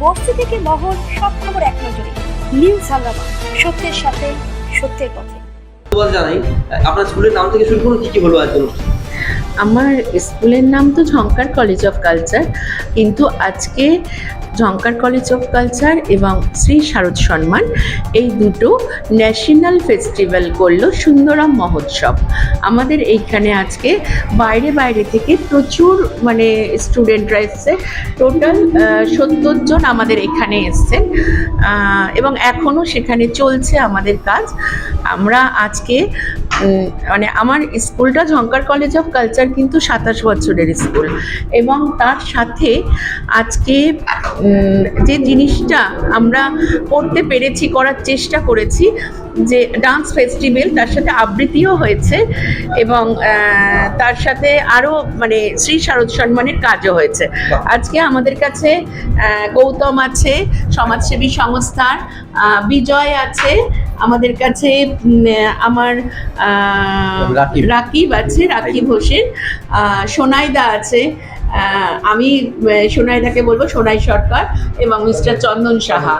বস্তি থেকে মহল সব খবর এক নজরে নিউজ হাঙ্গামা সত্যের সাথে সত্যের পথে জানাই, আপনার স্কুলের নাম থেকে শুরু করুন কি কি হলো আজকে? আমার স্কুলের নাম তো ঝঙ্কার কলেজ অফ কালচার, কিন্তু আজকে ঝঙ্কার কলেজ অফ কালচার এবং শ্রী শারদ সম্মান এই দুটো ন্যাশনাল ফেস্টিভ্যাল করল সুন্দরম মহোৎসব। আমাদের এইখানে আজকে বাইরে বাইরে থেকে প্রচুর মানে স্টুডেন্টরা এসছে টোটাল সত্তর জন আমাদের এখানে এসছেন এবং এখনও সেখানে চলছে আমাদের কাজ। আমরা আজকে মানে আমার স্কুলটা ঝঙ্কার কলেজ অফ কালচার কিন্তু সাতাশ বছরের স্কুল। এবং তার সাথে আজকে যে জিনিসটা আমরা করতে পেরেছি, করার চেষ্টা করেছি যে ডান্স ফেস্টিভ্যাল তার সাথে আবৃত্তিও হয়েছে এবং তার সাথে আরও মানে শ্রী শারদ সম্মানের কাজও হয়েছে। আজকে আমাদের কাছে গৌতম আছে সমাজসেবী সংস্থার বিজয় আছে আমাদের কাছে আমার রাকিব। আছে রাকিব হোসেন সোনাইদা আছে আমি সোনাইদাকে বলব সোনাই সরকার এবং মিস্টার চন্দন সাহা।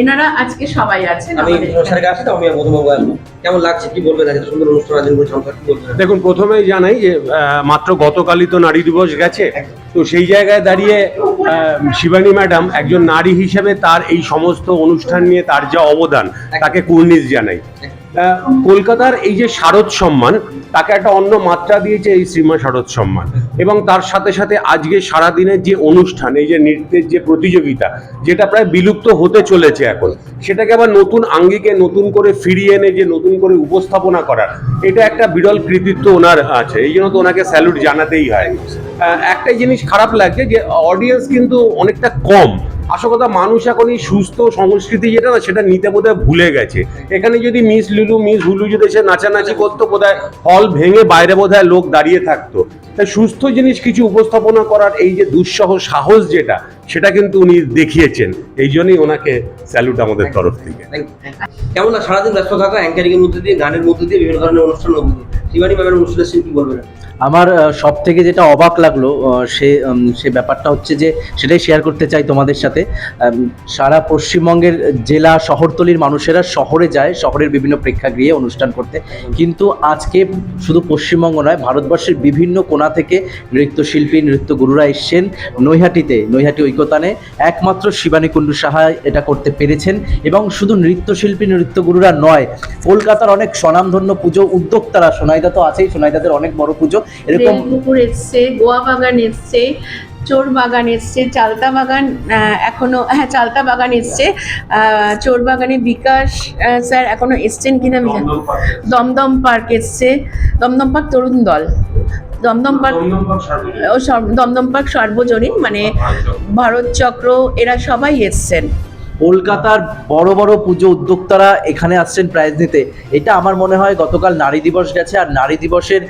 এনারা আজকে সবাই আছেন আমি। স্যারকে আসছি তো আমি মধুবাবু আসব। কেমন লাগছে? কি বলবেন আজকে? সুন্দর অনুষ্ঠান আয়োজন করে সংসার কি বলবেন? দেখুন প্রথমেই জানাই যে আহ, মাত্র গতকালই তো নারী দিবস গেছে। তো সেই জায়গায় দাঁড়িয়ে আহ, শিবানী ম্যাডাম একজন নারী হিসেবে তার এই সমস্ত অনুষ্ঠান নিয়ে তার যা অবদান তাকে কুর্নিশ জানাই। কলকাতার এই যে শারদ সম্মান, তাকে একটা অন্য মাত্রা দিয়েছে এই শ্রীমা শারদ সম্মান। এবং তার সাথে সাথে আজকে সারাদিনের যে অনুষ্ঠান, এই যে নৃত্যের যে প্রতিযোগিতা, যেটা প্রায় বিলুপ্ত হতে চলেছে এখন, সেটাকে আবার নতুন আঙ্গিকে নতুন করে ফিরিয়ে এনে যে নতুন করে উপস্থাপনা করার, এটা একটা বিরল কৃতিত্ব ওনার আছে। এই জন্য তো ওনাকে স্যালুট জানাতেই হয়। একটাই জিনিস খারাপ লাগছে যে অডিয়েন্স কিন্তু অনেকটা কম। আসল কথা মানুষ এখন এই সুস্থ সংস্কৃতি যেটা না সেটা নিতে বোধহয় ভুলে গেছে। এখানে যদি মিস লুলু মিস হুলু যদি এসে নাচানাচি করতো বোধহয় হল ভেঙে বাইরে বোধহয় লোক দাঁড়িয়ে থাকতো। তাই সুস্থ জিনিস কিছু উপস্থাপনা করার এই যে দুঃসহ সাহস যেটা সেটা কিন্তু উনি দেখিয়েছেন। এই জন্যই ওনাকে স্যালুট আমাদের তরফ থেকে। কেমন না সারাদিন ব্যস্ত থাকা অ্যাঙ্কারিং এর মধ্যে দিয়ে গানের মধ্যে দিয়ে বিভিন্ন ধরনের দিয়ে শিবানী ম্যামের অনুষ্ঠানের কি বলবেন আমার সব থেকে যেটা অবাক লাগল সে সে ব্যাপারটা হচ্ছে যে সেটাই শেয়ার করতে চাই তোমাদের সাথে। সারা পশ্চিমবঙ্গের জেলা শহরতলির মানুষেরা শহরে যায়, শহরের বিভিন্ন প্রেক্ষাগৃহে অনুষ্ঠান করতে। কিন্তু আজকে শুধু পশ্চিমবঙ্গ নয়, ভারতবর্ষের বিভিন্ন কোণা থেকে নৃত্যশিল্পী, নৃত্যগুরুরা এসছেন নৈহাটিতে, নৈহাটি ঐকতানে। একমাত্র শিবানী কুণ্ডু সাহা এটা করতে পেরেছেন। এবং শুধু নৃত্যশিল্পী, নৃত্যগুরুরা নয়, কলকাতার অনেক স্বনামধন্য পুজো উদ্যোক্তারা, সোনাইদা তো আছেই, সোনাইদাদের অনেক বড় পুজো। এরকম এসছে গোয়া বাগান এসছে চোর বাগান এসছে চালতা বাগান আহ, এখনও হ্যাঁ চালতা বাগান এসছে। আহ, চোর বাগানে বিকাশ আহ, স্যার এখনও এসছেন কিনা আমি জানি দমদম পার্ক এসছে। দমদম পার্ক তরুণ দল। দমদম পার্ক ও দমদম পার্ক সর্বজনীন মানে ভারত চক্র এরা সবাই এসছেন। কলকাতার বড় বড় পুজো উদ্যোক্তারা এখানে আসছেন প্রাইজ নিতে। এটা আমার মনে হয় গতকাল নারী দিবস গেছে আর নারী দিবসের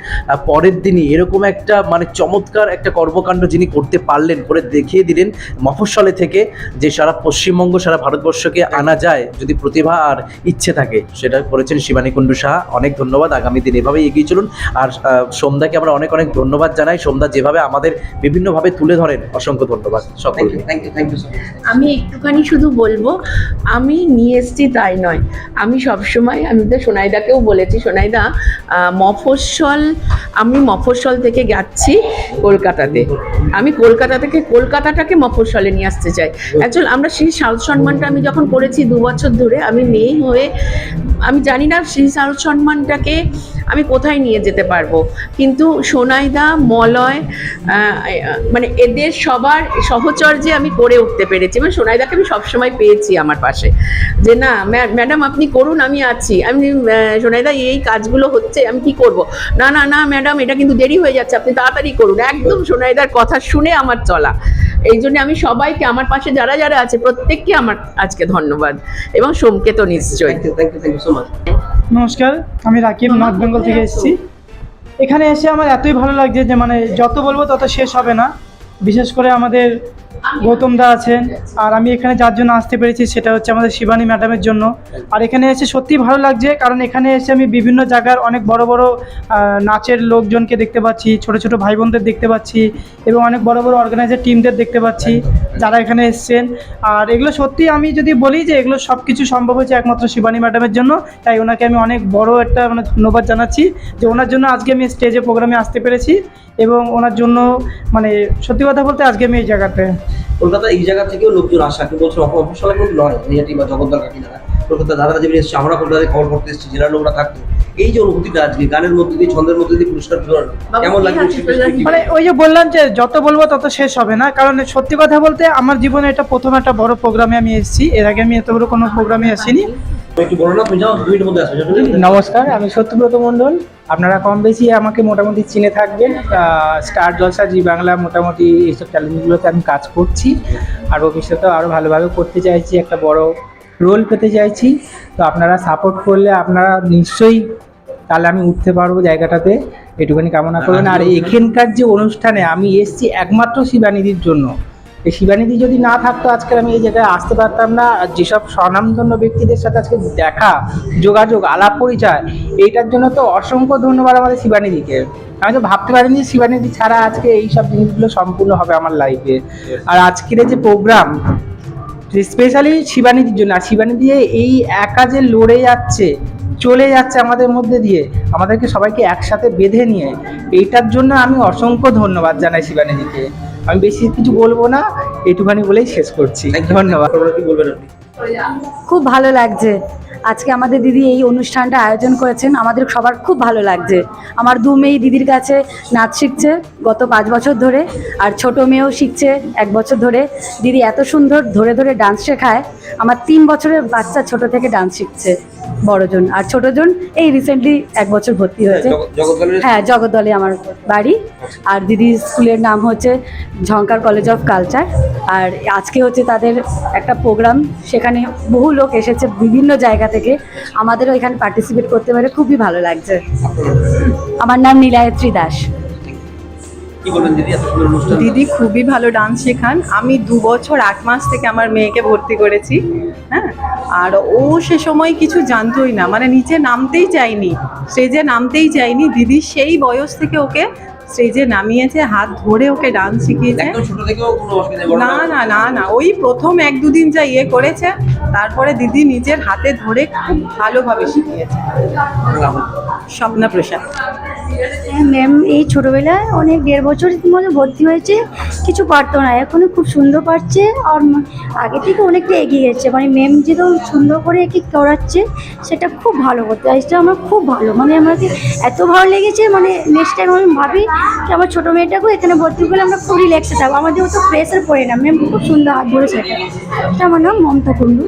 পরের দিনই এরকম একটা মানে চমৎকার একটা কর্মকাণ্ড যিনি করতে পারলেন করে দেখিয়ে দিলেন মফস্বলে থেকে যে সারা পশ্চিমবঙ্গ, সারা ভারতবর্ষকে আনা যায় যদি প্রতিভা আর ইচ্ছে থাকে। সেটা করেছেন শিবানী কুণ্ডু সাহা। অনেক ধন্যবাদ। আগামী দিন এভাবেই এগিয়ে চলুন। আর সোমদাকে আমরা অনেক অনেক ধন্যবাদ জানাই। সোমদা যেভাবে আমাদের বিভিন্নভাবে তুলে ধরেন, অসংখ্য ধন্যবাদ সকলকে। আমি একটুখানি শুধু বলব আমি নিয়ে এসছি তাই নয়। আমি সবসময়, আমি তো সোনাইদাকেও বলেছি, সোনাইদা মফস্বল, আমি মফস্বল থেকে যাচ্ছি কলকাতাতে। আমি কলকাতা থেকে, কলকাতাটাকে মফস্বলে নিয়ে আসতে চাই। অ্যাকচুয়াল আমরা সেই সাউথ সম্মানটা আমি যখন করেছি দু বছর ধরে, আমি মেয়ে হয়ে, আমি জানি না সেই সাউথ সম্মানটাকে আমি কোথায় নিয়ে যেতে পারব? কিন্তু সোনাইদা, মলয় মানে এদের সবার সহচর্যে আমি করে উঠতে পেরেছি মানে সোনাইদাকে আমি সবসময় পেয়েছি আমার পাশে। যে না ম্যাডাম আপনি করুন, আমি আছি। আমি সোনাইদা, এই কাজগুলো হচ্ছে, আমি কি করব? না না না, ম্যাডাম, এটা কিন্তু দেরি হয়ে যাচ্ছে, আপনি তাড়াতাড়ি করুন। একদম সোনাইদার কথা শুনে আমার চলা। এই জন্য আমি সবাইকে, আমার পাশে যারা যারা আছে, প্রত্যেককে আমার আজকে ধন্যবাদ এবং সোমকে তো নিশ্চয়ই। Thank you thank you so much নমস্কার আমি রাকিব নর্থ বেঙ্গল থেকে এসেছি। এখানে এসে আমার এতই ভালো লাগছে যে মানে যত বলব তত শেষ হবে না। বিশেষ করে আমাদের গৌতম দা আছেন। আর আমি এখানে যার জন্য আসতে পেরেছি সেটা হচ্ছে আমাদের শিবানী ম্যাডামের জন্য। আর এখানে এসে সত্যিই ভালো লাগছে, কারণ এখানে এসে আমি বিভিন্ন জায়গার অনেক বড় বড় নাচের লোকজনকে দেখতে পাচ্ছি, ছোট ছোট ভাই বোনদের দেখতে পাচ্ছি এবং অনেক বড় বড় অর্গানাইজার টিমদের দেখতে পাচ্ছি যারা এখানে এসছেন। আর এগুলো সত্যি আমি যদি বলি যে এগুলো সব কিছু সম্ভব হয়েছে একমাত্র শিবানী ম্যাডামের জন্য, তাই ওনাকে আমি অনেক বড় একটা মানে ধন্যবাদ জানাচ্ছি যে ওনার জন্য আজকে আমি স্টেজে প্রোগ্রামে আসতে পেরেছি এবং ওনার জন্য মানে সত্যি কথা বলতে আজকে আমি এই জায়গাতে কলকাতা এই জায়গা থেকেও লোকজন আসা কিন্তু বলছে অফিসিয়াল কিন্তু নয় নিহাটি বা জগদ্দল কাকিনারা কলকাতা দাদা যেমন এসছে আমরা কলকাতায় খবর করতে এসেছি জেলার লোকরা থাকতো। এই যে অনুভূতিটা আজকে গানের মধ্যে দিয়ে ছন্দের মধ্যে দিয়ে পুরস্কার বিতরণ কেমন লাগবে মানে ওই যে বললাম যে যত বলব তত শেষ হবে না কারণ সত্যি কথা বলতে আমার জীবনে এটা প্রথম একটা বড় প্রোগ্রামে আমি এসেছি এর আগে আমি এত বড় কোনো প্রোগ্রামে আসিনি। নমস্কার আমি সত্যব্রত মণ্ডল। আপনারা কম বেশি আমাকে মোটামুটি চিনে থাকবেন। স্টার জলসা জি বাংলা মোটামুটি এইসব চ্যালেঞ্জগুলোতে আমি কাজ করছি। আর ভবিষ্যতেও আরও ভালোভাবে করতে চাইছি একটা বড় রোল পেতে চাইছি। তো আপনারা সাপোর্ট করলে আপনারা নিশ্চয়ই তাহলে আমি উঠতে পারব জায়গাটাতে। এটুখানি কামনা করবেন। আর এখানকার যে অনুষ্ঠানে আমি এসছি একমাত্র শিবানিধির জন্য। এই শিবানিধি যদি না থাকতো আজকে আমি এই জায়গায় আসতে পারতাম না। যেসব স্বনামধন্য ব্যক্তিদের সাথে আজকে দেখা, যোগাযোগ, আলাপ পরিচয়, এইটার জন্য তো অসংখ্য ধন্যবাদ আমাদের শিবানিধিকে আমি তো ভাবতে পারিনি যে শিবানিধি ছাড়া আজকে এই সব জিনিসগুলো সম্পূর্ণ হবে আমার লাইফে আর আজকের যে প্রোগ্রাম স্পেশালি শিবানিধির জন্য, আর শিবানিধি এই একা যে লড়ে যাচ্ছে, চলে যাচ্ছে আমাদের মধ্যে দিয়ে, আমাদেরকে সবাইকে একসাথে বেঁধে নিয়ে, এইটার জন্য আমি অসংখ্য ধন্যবাদ জানাই শিবানিধিকে আমি বেশি কিছু বলব না এটুখানি বলেই শেষ করছি। ধন্যবাদ। কি বলবেন আপনি? খুব ভালো লাগছে। আজকে আমাদের দিদি এই অনুষ্ঠানটা আয়োজন করেছেন আমাদের সবার খুব ভালো লাগছে। আমার দু মেয়ে দিদির কাছে নাচ শিখছে গত পাঁচ বছর ধরে আর ছোট মেয়েও শিখছে এক বছর ধরে। দিদি এত সুন্দর ধরে ধরে ডান্স শেখায় আমার তিন বছরের বাচ্চা ছোট থেকে ডান্স শিখছে বড়জন। আর ছোটজন এই রিসেন্টলি এক বছর ভর্তি হয়েছে। হ্যাঁ জগদ্দলে আমার বাড়ি। আর দিদির স্কুলের নাম হচ্ছে ঝঙ্কার কলেজ অফ কালচার। আর আজকে হচ্ছে তাদের একটা প্রোগ্রাম সেখানে বহু লোক এসেছে বিভিন্ন জায়গা থেকে। আমাদেরও এখানে পার্টিসিপেট করতে পারে খুবই ভালো লাগছে। আমার নাম নীলায়ত্রী দাস। কি দিদি এত সুন্দর অনুষ্ঠান? দিদি খুবই ভালো ডান্স শেখান। আমি দু বছর আট মাস থেকে আমার মেয়েকে ভর্তি করেছি হ্যাঁ? আর ও সে সময় কিছু জানতোই না। মানে নিচে নামতেই চাইনি স্টেজে নামতেই চাইনি। দিদি সেই বয়স থেকে ওকে স্টেজে নামিয়েছে হাত ধরে ওকে ডান্স শিখিয়েছে। না? না না না ওই প্রথম এক দুদিন যা ইয়ে করেছে তারপরে দিদি নিজের হাতে ধরে খুব ভালোভাবে শিখিয়েছে। স্বপ্না প্রসাদ। ম্যাম এই ছোটোবেলায় অনেক দেড় বছর মতো ভর্তি হয়েছে, কিছু পারতো না এখনও খুব সুন্দর পারছে আর আগে থেকে অনেকটা এগিয়ে গেছে। মানে ম্যাম যেরকম সুন্দর করে একে করাচ্ছে, সেটা খুব ভালো করতে এটা আমার খুব ভালো। মানে আমাকে এত ভালো লেগেছে মানে নেক্সট টাইম আমি ভাবি যে আমার ছোটো মেয়েটাকেও এখানে ভর্তি করলে আমরা খুব রিল্যাক্সে থাকব। আমাদের অত প্রেশার পড়ে না ম্যাম খুব সুন্দর হাত ধরে সেটা আমার নাম মমতা কুণ্ডু।